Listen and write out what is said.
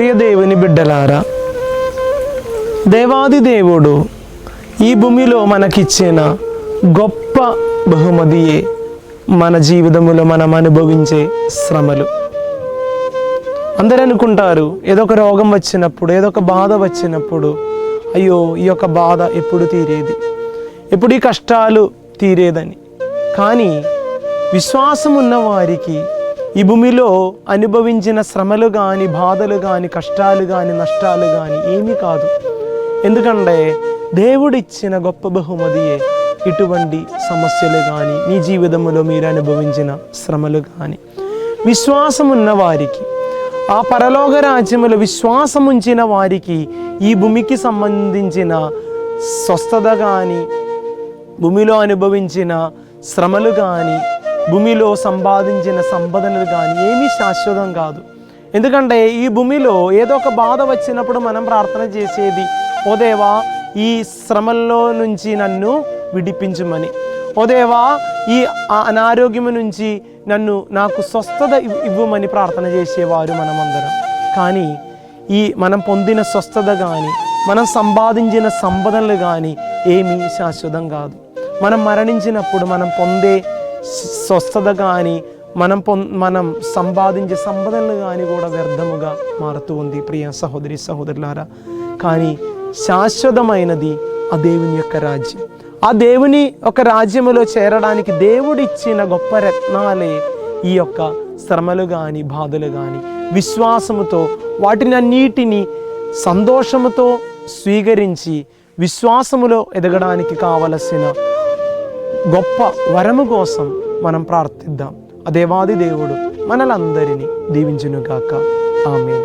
ప్రియ దేవుని బిడ్డలారా దేవాది దేవుడు ఈ భూమిలో మనకిచ్చిన గొప్ప బహుమతియే మన జీవితంలో మనం అనుభవించే శ్రమలు. అందరూ అనుకుంటారు ఏదో ఒక రోగం వచ్చినప్పుడు ఏదో ఒక బాధ వచ్చినప్పుడు అయ్యో ఈ యొక్క బాధ ఎప్పుడు తీరేది? ఎప్పుడు ఈ కష్టాలు తీరేదని? కానీ విశ్వాసం ఉన్న వారికి ఈ భూమిలో అనుభవించిన శ్రమలు కానీ బాధలు కానీ కష్టాలు కానీ నష్టాలు కానీ ఏమీ కాదు. ఎందుకంటే దేవుడిచ్చిన గొప్ప బహుమతియే ఇటువంటి సమస్యలు కానీ నీ జీవితంలో మీరు అనుభవించిన శ్రమలు కానీ విశ్వాసం ఉన్న వారికి ఆ పరలోక రాజ్యములో విశ్వాసం ఉంచిన వారికి ఈ భూమికి సంబంధించిన స్వస్థత కానీ భూమిలో అనుభవించిన శ్రమలు కానీ భూమిలో సంపాదించిన సంపదనలు కానీ ఏమీ శాశ్వతం కాదు. ఎందుకంటే ఈ భూమిలో ఏదో ఒక బాధ వచ్చినప్పుడు మనం ప్రార్థన చేసేది ఓ దేవా ఈ శ్రమల్లో నుంచి నన్ను విడిపించమని. ఓ దేవా ఈ అనారోగ్యం నుంచి నన్ను నాకు స్వస్థత ఇవ్- ఇవ్వమని ప్రార్థన చేసేవారు మనమందరం. కానీ ఈ మనం పొందిన స్వస్థత కానీ మనం సంపాదించిన సంపదనలు కానీ ఏమీ శాశ్వతం కాదు. మనం మరణించినప్పుడు మనం పొందే స్వస్థత కానీ మనం పొం మనం సంపాదించే సంపదలు కానీ కూడా వ్యర్థముగా మారుతూ ఉంది. ప్రియ సహోదరి సహోదరులారా కానీ శాశ్వతమైనది ఆ దేవుని యొక్క రాజ్యం. ఆ దేవుని ఒక రాజ్యములో చేరడానికి దేవుడిచ్చిన గొప్ప రత్నాలే ఈ యొక్క శ్రమలు కానీ బాధలు కానీ విశ్వాసముతో వాటిని అన్నిటిని సంతోషముతో స్వీకరించి విశ్వాసములో ఎదగడానికి కావలసిన గొప్ప వరము కోసం మనం ప్రార్థిద్దాం. అదేవాది దేవుడు మనలందరినీ దీవించునుగాక. ఆమె